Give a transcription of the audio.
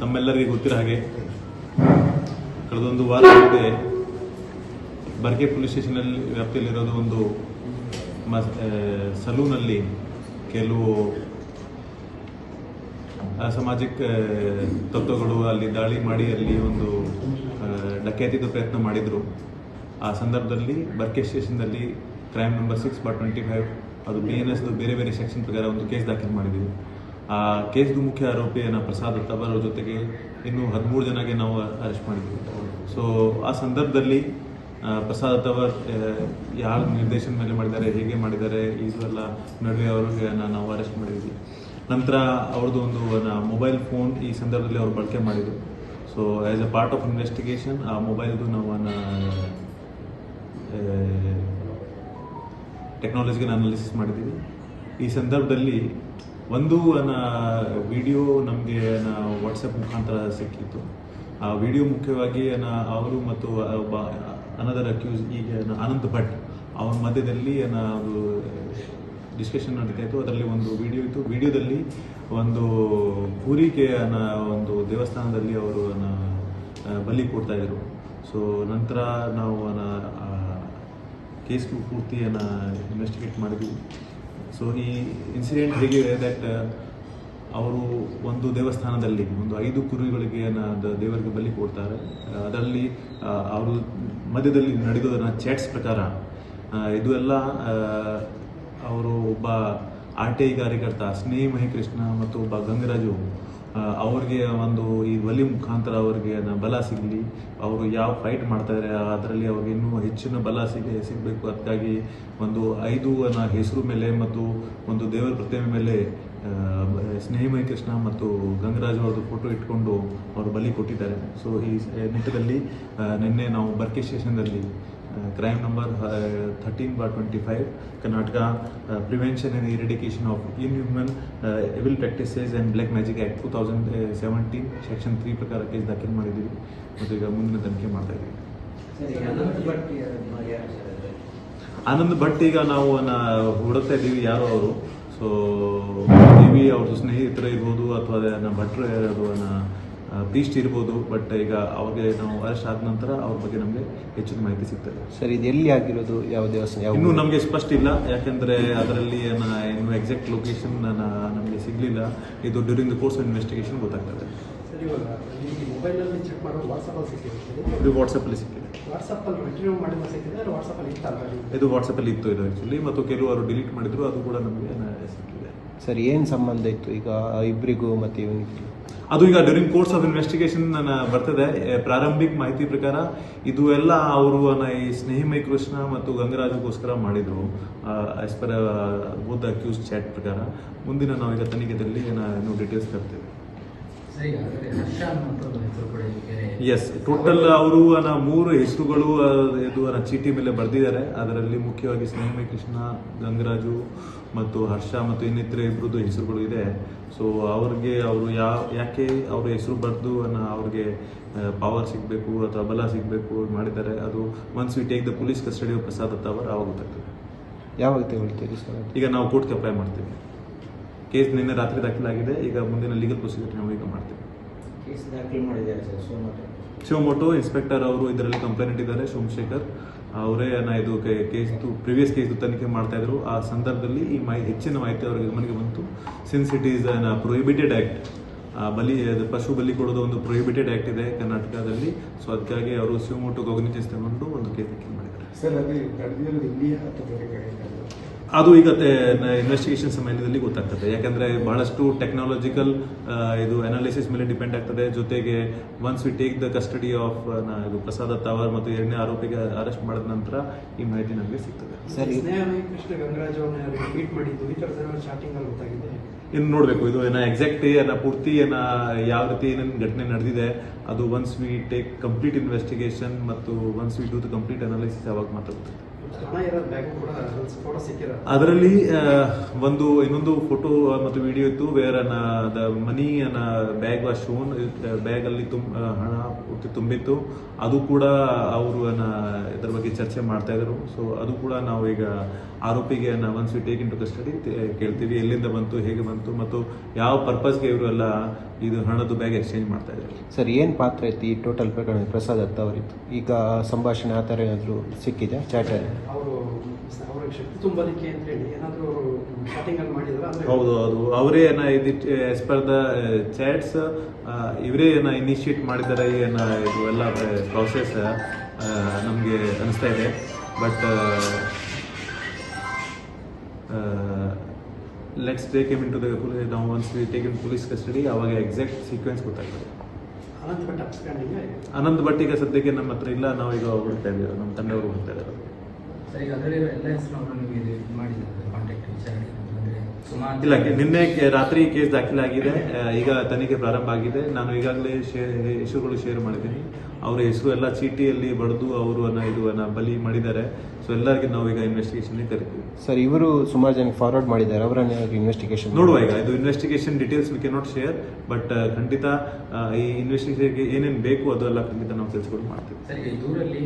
ತಮ್ಮೆಲ್ಲರಿಗೂ ಗೊತ್ತಿರೋ ಹಾಗೆ ಕಳೆದೊಂದು ವಾರ ಹಿಂದೆ ಬರ್ಕೆ ಪೊಲೀಸ್ ಸ್ಟೇಷನಲ್ಲಿ ವ್ಯಾಪ್ತಿಯಲ್ಲಿರೋದು ಒಂದು ಸಲೂನಲ್ಲಿ ಕೆಲವು ಅಸಾಮಾಜಿಕ ಆ, ತತ್ವಗಳು ಅಲ್ಲಿ ದಾಳಿ ಮಾಡಿ ಅಲ್ಲಿ ಒಂದು ಡಕ್ಯಾತಿದ ಪ್ರಯತ್ನ ಮಾಡಿದರು. ಆ ಸಂದರ್ಭದಲ್ಲಿ Barke ಸ್ಟೇಷನ್ದಲ್ಲಿ crime number six bar twenty five ಅದು ಬಿ ಎನ್ ಎಸ್ದು ಬೇರೆ ಬೇರೆ ಸೆಕ್ಷನ್ ಪ್ರಕಾರ ಒಂದು ಕೇಸ್ ದಾಖಲು ಮಾಡಿದ್ದೀವಿ ಆ ಕೇಸ್ದು ಮುಖ್ಯ ಆರೋಪಿಯನ್ನ ಪ್ರಸಾದ್ ತಬರ್ ಜೊತೆಗೆ ಇನ್ನೂ ಹದಿಮೂರು ಜನಕ್ಕೆ ನಾವು ಅರೆಸ್ಟ್ ಮಾಡಿದ್ವಿ ಸೊ ಆ ಸಂದರ್ಭದಲ್ಲಿ ಪ್ರಸಾದ್ ತವರ್ ಯಾರ ನಿರ್ದೇಶನ ಮೇಲೆ ಮಾಡಿದ್ದಾರೆ, ಹೇಗೆ ಮಾಡಿದ್ದಾರೆ, ಇದೆಲ್ಲ ನಡುವೆ ಅವ್ರಿಗೆ ನಾವು ಅರೆಸ್ಟ್ ಮಾಡಿದ್ವಿ ನಂತರ ಅವ್ರದ್ದು ಒಂದು ಮೊಬೈಲ್ ಫೋನ್ ಈ ಸಂದರ್ಭದಲ್ಲಿ ಅವ್ರು ಬಳಕೆ ಮಾಡಿದ್ರು. So as a part of investigation ಆ ಮೊಬೈಲ್ದು ನಾವು ಟೆಕ್ನಾಲಜಿಗೆ ಅನಾಲಿಸಿಸ್ ಮಾಡಿದ್ದೀವಿ. ಈ ಸಂದರ್ಭದಲ್ಲಿ ಒಂದು ವಿಡಿಯೋ ನಮಗೆ ವಾಟ್ಸಪ್ ಮುಖಾಂತರ ಸಿಕ್ಕಿತ್ತು. ಆ ವಿಡಿಯೋ ಮುಖ್ಯವಾಗಿ ಅವರು ಮತ್ತು ಒಬ್ಬ ಅನದರ್ ಅಕ್ಯೂಸ್ ಈಗ ಅನಂತ್ ಭಟ್ ಅವನ ಮಧ್ಯದಲ್ಲಿ ಒಂದು ಡಿಸ್ಕಷನ್ ನಡೀತಾ ಇತ್ತು. ಅದರಲ್ಲಿ ಒಂದು ವಿಡಿಯೋ ಇತ್ತು. ವಿಡಿಯೋದಲ್ಲಿ ಒಂದು ಪೂರಿಕೆಯ ಒಂದು ದೇವಸ್ಥಾನದಲ್ಲಿ ಅವರು ಬಲಿ ಕೊಡ್ತಾ ಇದ್ರು. ಸೊ ನಂತರ ನಾವು ಕೇಸ್ಗೂ ಪೂರ್ತಿಯನ್ನು ಇನ್ವೆಸ್ಟಿಗೇಟ್ ಮಾಡಿದ್ವಿ. ಸೊ ಈ ಇನ್ಸಿಡೆಂಟ್ ಹೇಗಿದೆ ದಟ್ ಅವರು ಒಂದು ದೇವಸ್ಥಾನದಲ್ಲಿ ಒಂದು ಐದು ಕುರಿಗಳಿಗೆ ದೇವರಿಗೆ ಬಲಿ ಕೊಡ್ತಾರೆ. ಅದರಲ್ಲಿ ಅವರು ಮಧ್ಯದಲ್ಲಿ ನಡೆದೋದನ್ನ ಚಾಟ್ಸ್ ಪ್ರಕಾರ ಆ, ಇದು ಎಲ್ಲ ಅವರು ಒಬ್ಬ ಆರ್ ಟಿ ಐ ಕಾರ್ಯಕರ್ತ ಸ್ನೇಹಿ ಮಹಿಕೃಷ್ಣ ಮತ್ತು ಒಬ್ಬ ಗಂಗರಾಜು ಅವ್ರಿಗೆ ಒಂದು ಈ ಒಲಿ ಮುಖಾಂತರ ಅವ್ರಿಗೆ ಬಲ ಸಿಗಲಿ, ಅವರು ಯಾವ ಫೈಟ್ ಮಾಡ್ತಾ ಇದ್ದಾರೆ ಅದರಲ್ಲಿ ಅವ್ರಿಗೆ ಇನ್ನೂ ಹೆಚ್ಚಿನ ಬಲ ಸಿಗ, ಸಿಗಬೇಕು. ಅದಕ್ಕಾಗಿ ಒಂದು ಐದು ಹೆಸರು ಮೇಲೆ ಮತ್ತು ಒಂದು ದೇವರ ಪ್ರತಿಮೆ ಮೇಲೆ ಸ್ನೇಹಮಯ ಕೃಷ್ಣ ಮತ್ತು ಗಂಗರಾಜ್ ಅವ್ರದ್ದು ಫೋಟೋ ಇಟ್ಕೊಂಡು ಅವರು ಬಲಿ ಕೊಟ್ಟಿದ್ದಾರೆ. ಸೊ ಈ ನಿಟ್ಟಿನಲ್ಲಿ ನಿನ್ನೆ ನಾವು Barke ಸ್ಟೇಷನ್ದಲ್ಲಿ crime number thirteen bar twenty five Karnataka prevention and eradication of inhuman evil practices and black magic act two thousand seventeen section three ಪ್ರಕಾರ ಕೇಸ್ ದಾಖಲು ಮಾಡಿದ್ದೀವಿ. ಮತ್ತು ಈಗ ಮುಂದಿನ ತನಿಖೆ ಮಾಡ್ತಾ ಇದ್ದೀವಿ. ಸರಿ ಅನಂತ್ ಭಟ್? ಆನಂದ್ ಈಗ ನಾವು ನ- ಹುಡುಕ್ತಾ ಇದ್ದೀವಿ ಯಾರು ಅವರು. ಸೊ ದೇವಿ ಅವ್ರದ್ದು ಸ್ನೇಹಿತರು ಇರ್ಬೋದು ಅಥವಾ ಭಟ್ರು ಯಾರು ಪ್ರೀಸ್ಟ್ ಇರ್ಬೋದು ಬಟ್ ಈಗ ಅವ್ರಿಗೆ ನಾವು ಅರೆಸ್ಟ್ ಆದ ನಂತರ ಅವ್ರ ಬಗ್ಗೆ ನಮಗೆ ಹೆಚ್ಚಿನ ಮಾಹಿತಿ ಸಿಗ್ತದೆ. ಸರ್ ಇದು ಎಲ್ಲಿ ಆಗಿರೋದು? ಯಾವ ದೇವಸ್ಥಾನ? ಇನ್ನೂ ಇನ್ನು ನಮಗೆ ಸ್ಪಷ್ಟ ಇಲ್ಲ. ಯಾಕೆಂದರೆ ಅದರಲ್ಲಿ ಇನ್ನೂ ಎಕ್ಸಾಕ್ಟ್ ಲೊಕೇಶನ್ ನಮಗೆ ಸಿಗಲಿಲ್ಲ. ಇದು during the course of investigation ಗೊತ್ತಾಗ್ತದೆ. ಇದು ವಾಟ್ಸಪ್ಪಲ್ಲಿ ಸಿಕ್ಕಿದೆ. ಇದು ವಾಟ್ಸಪ್ಪಲ್ಲಿ ಇತ್ತು ಇದು ಆ್ಯಕ್ಚುಲಿ ಮತ್ತು ಕೆಲವರು ಡಿಲೀಟ್ ಮಾಡಿದ್ರು ಅದು ಕೂಡ ನಮಗೆ ಸಿಕ್ಕಿದೆ. ಸರ್ ಏನು ಸಂಬಂಧ ಇತ್ತು? ಈಗ ಇಬ್ಬರಿಗೂ ಮತ್ತು ಇವನಿಗೆ? ಅದು ಈಗ ಡ್ಯೂರಿಂಗ್ ಕೋರ್ಸ್ ಆಫ್ ಇನ್ವೆಸ್ಟಿಗೇಷನ್ ಬರ್ತದೆ. ಎ, ಪ್ರಾರಂಭಿಕ ಮಾಹಿತಿ ಪ್ರಕಾರ ಇದು ಎಲ್ಲ ಅವರು ಈ ಸ್ನೇಹಿಮೈ ಕೃಷ್ಣ ಮತ್ತು ಗಂಗರಾಜಗೋಸ್ಕರ ಮಾಡಿದ್ರು. ಆಸ್ ಪರ್ ಅಕ್ಯೂಸ್ ಚಾಟ್ ಪ್ರಕಾರ. ಮುಂದಿನ ನಾವು ಈಗ ತನಿಖೆಯಲ್ಲಿ ಏನೋ ಡೀಟೇಲ್ಸ್ ತರ್ತೇವೆ. ಎಸ್ ಟೋಟಲ್ ಅವರು ಮೂರು ಹೆಸರುಗಳು ಇದು ಚೀಟಿ ಮೇಲೆ ಬರೆದಿದ್ದಾರೆ. ಅದರಲ್ಲಿ ಮುಖ್ಯವಾಗಿ ಸ್ನೇಹಮಿ ಕೃಷ್ಣ ಗಂಗರಾಜು ಮತ್ತು ಹರ್ಷ ಮತ್ತು ಇನ್ನಿತರ ಇಬ್ಬರದ್ದು ಹೆಸರುಗಳು ಇದೆ. ಸೊ ಅವ್ರಿಗೆ ಅವರು ಯಾವ ಯಾಕೆ ಅವ್ರ ಹೆಸರು ಬರೆದು ಅವ್ರಿಗೆ ಪವರ್ ಸಿಗಬೇಕು ಅಥವಾ ಬಲ ಸಿಗಬೇಕು ಮಾಡಿದ್ದಾರೆ ಅದು once we take the police custody of Prasad ಅವರು ಆವಾಗ ಗೊತ್ತಾಗ್ತದೆ. ಯಾವಾಗ ತಗೊಳ್ತೀರಿ ಸರ್ ಈಗ ನಾವು ಕೋರ್ಟ್ಗೆ ಅಪ್ಲೈ ಮಾಡ್ತೀವಿ. ಕೇಸ್ ನಿನ್ನೆ ರಾತ್ರಿ ದಾಖಲಾಗಿದೆ. ಈಗ ಮುಂದಿನ ಲೀಗಲ್ ಪ್ರೊಸೀಜರ್ ನಾವು ಈಗ ಮಾಡ್ತೀವಿ. ಕೇಸ್ ದಾಖಲು ಮಾಡಿದ್ದಾರೆ ಸರ್ ಸೋಮವಾರ ಶಿವಮೊಗ್ಗ ಇನ್ಸ್ಪೆಕ್ಟರ್ ಅವರು ಇದರಲ್ಲಿ ಕಂಪ್ಲೇಂಟ್ ಇದ್ದಾರೆ ಸೋಮಶೇಖರ್. ಅವರೇ ನಾ ಇದು ಕೇಸ್ ಪ್ರಿವಿಯಸ್ ಕೇಸ್ ತನಿಖೆ ಮಾಡ್ತಾ ಇದ್ರು. ಆ ಸಂದರ್ಭದಲ್ಲಿ ಈ ಮಾಹಿತಿ ಹೆಚ್ಚಿನ ಮಾಹಿತಿ ಅವರಿಗೆ ಗಮನಕ್ಕೆ ಬಂತು. Since it is an prohibited act ಬಲಿ ಅದು ಪಶು ಬಲಿ ಕೊಡೋದು ಒಂದು ಪ್ರೊಹಿಬಿಟೆಡ್ ಆ್ಯಕ್ಟ್ ಇದೆ ಕರ್ನಾಟಕದಲ್ಲಿ. ಸೊ ಅದಕ್ಕಾಗಿ ಅವರು ಶಿವಮೊಟ್ಟು ಕಾಗ್ನಿಟೆನ್ಸ್ ತಗೊಂಡು ಒಂದು ಕೇಸ್ ದಾಖಲು ಮಾಡಿದ್ದಾರೆ. ಸರ್ ಅದು ಈಗ ಇನ್ವೆಸ್ಟಿಗೇಷನ್ ಸಮಯದಲ್ಲಿ ಗೊತ್ತಾಗ್ತದೆ. ಯಾಕಂದ್ರೆ ಬಹಳಷ್ಟು ಟೆಕ್ನಾಲಜಿಕಲ್ ಇದು ಅನಾಲಿಸಿಸ್ ಮೇಲೆ ಡಿಪೆಂಡ್ ಆಗ್ತದೆ. ಜೊತೆಗೆ once we take the custody of ಇದು ಪ್ರಸಾದ ತವರ್ ಮತ್ತು ಎರಡನೇ ಆರೋಪಿಗೆ ಅರೆಸ್ಟ್ ಮಾಡಿದ ನಂತರ ಈ ಮಾಹಿತಿ ನಮಗೆ ಸಿಗ್ತದೆ. ಸರಿ. ಸ್ನೇಹ ಕೃಷ್ಣ ಗಂಗರಾಜ್ ಅವ್ರನ್ನ ಮೀಟ್ ಮಾಡಿದ್ದು? ಈ ಥರದ ಚಾಟಿಂಗ್ ಅಲ್ಲಿ ಗೊತ್ತಾಗಿದೆ. ಇನ್ನು ನೋಡಬೇಕು. ಇದು ಏನೋ ಎಕ್ಸಾಕ್ಟ್ ಏನ ಪೂರ್ತಿ ಏನ ಯಾವ ರೀತಿ ಏನೇನು ಘಟನೆ ನಡೆದಿದೆ ಅದು once we take complete investigation ಮತ್ತು once we do the complete analysis ಯಾವಾಗ ಮಾತ್ರ ಅದರಲ್ಲಿ ಒಂದು ಇನ್ನೊಂದು ಫೋಟೋ ಮತ್ತು ವಿಡಿಯೋ ಇತ್ತು where the money bag was shown bag ಅಲ್ಲಿ ತುಂ ಹಣ ಪೂರ್ತಿ ತುಂಬಿತ್ತು. ಅದು ಕೂಡ ಅವರು ಇದ್ರ ಬಗ್ಗೆ ಚರ್ಚೆ ಮಾಡ್ತಾ ಇದ್ರು. ಸೊ ಅದು ಕೂಡ ನಾವು ಈಗ ಆರೋಪಿಗೆ once we take into custody ಕೇಳ್ತೀವಿ ಎಲ್ಲಿಂದ ಬಂತು ಹೇಗೆ ಬಂತು ಮತ್ತು ಯಾವ ಪರ್ಪಸ್ಗೆ ಇವರು ಎಲ್ಲ ಇದು ಹಣದ ಬ್ಯಾಗ್ ಎಕ್ಸ್ಚೇಂಜ್ ಮಾಡ್ತಾ ಇದ್ದಾರೆ. ಸರ್ ಏನು ಪಾತ್ರ ಐತಿ? ಈ ಟೋಟಲ್ ಪ್ರಕರಣ ಪ್ರಸಾದ್ ಅತ್ತ ಅವರಿತ್ತು ಈಗ ಸಂಭಾಷಣೆ ಆ ಥರ ಏನಾದರೂ ಸಿಕ್ಕಿದೆ ಚಾಟಲ್ಲಿ ಅವರು ಅವ್ರಿಗೆ ಶಕ್ತಿ ತುಂಬೋದಕ್ಕೆ ಅಂತ ಹೇಳಿ ಏನಾದರೂ ಅವರು ಶಾರ್ಟಿಂಗ್ ಅಲ್ಲಿ ಮಾಡಿದ್ರ? ಅಂದ್ರೆ ಹೌದು ಅದು ಅವರೇ ಏನ ಇದು ಆಸ್ ಪರ್ ದ ಚಾಟ್ಸ್ ಇವರೇ ಏನ ಇನಿಷಿಯೇಟ್ ಮಾಡಿದ್ದಾರೆ ಏನ ಇದು ಎಲ್ಲ ಪ್ರಾಸೆಸ್ ನಮಗೆ ಅನಿಸ್ತಾ ಇದೆ. But let's take him into the ನಾವು once we take in police custody ಅವಾಗ ಎಕ್ಸಾಕ್ಟ್ ಸೀಕ್ವೆನ್ಸ್ ಗೊತ್ತಾಗ್ತದೆ. ಅನಂತ ಭಟ್ ಈಗ ಸದ್ಯಕ್ಕೆ ನಮ್ಮ ಹತ್ರ ಇಲ್ಲ ನಾವು ಈಗ ಹುಡುಕ್ತಾ ಇದ್ದೀವಿ ನಮ್ಮ ತಂಡವರು ಹುಡುಕ್ತಾ ಇದ್ದಾರೆ. ಸರ್ ಈಗ ಅದರಲ್ಲಿ ಎಲ್ಲ ಹೆಸರು ನಿಮಗೆ ಇದು ಮಾಡಿದ್ದಾರೆ ಕಾಂಟ್ಯಾಕ್ಟ್ ವಿಚಾರಣೆ ಅಂದರೆ ಸುಮಾರು ಇಲ್ಲ ನಿನ್ನೆ ರಾತ್ರಿ ಕೇಸ್ ದಾಖಲಾಗಿದೆ. ಈಗ ತನಿಖೆ ಪ್ರಾರಂಭ ಆಗಿದೆ. ನಾನು ಈಗಾಗಲೇ ಶೇರ್ ಹೆಸರುಗಳು ಶೇರ್ ಮಾಡಿದ್ದೀನಿ. ಅವರ ಹೆಸರು ಎಲ್ಲ ಚೀಟಿಯಲ್ಲಿ ಬಡಿದು ಅವರು ಇದು ಅನ್ನ ಬಲಿ ಮಾಡಿದ್ದಾರೆ. ಸೊ ಎಲ್ಲರಿಗೆ ನಾವು ಈಗ ಇನ್ವೆಸ್ಟಿಗೇಷನ್ ಕರಿತೀವಿ. ಸರ್ ಇವರು ಸುಮಾರು ಜನ ಫಾರ್ವರ್ಡ್ ಮಾಡಿದ್ದಾರೆ. ಅವರನ್ನ ಇನ್ವೆಸ್ಟಿಗೇಷನ್ ನೋಡುವ ಈಗ. ಇದು investigation details we cannot share but ಖಂಡಿತ ಈ ಇನ್ವೆಸ್ಟಿಗೇಷನ್ಗೆ ಏನೇನು ಬೇಕು ಅದೆಲ್ಲ ಖಂಡಿತ ನಾವು ತಿಳಿಸ್ಕೊಂಡು ಮಾಡ್ತೀವಿ. ಸರ್ ಈ ದೂರಲ್ಲಿ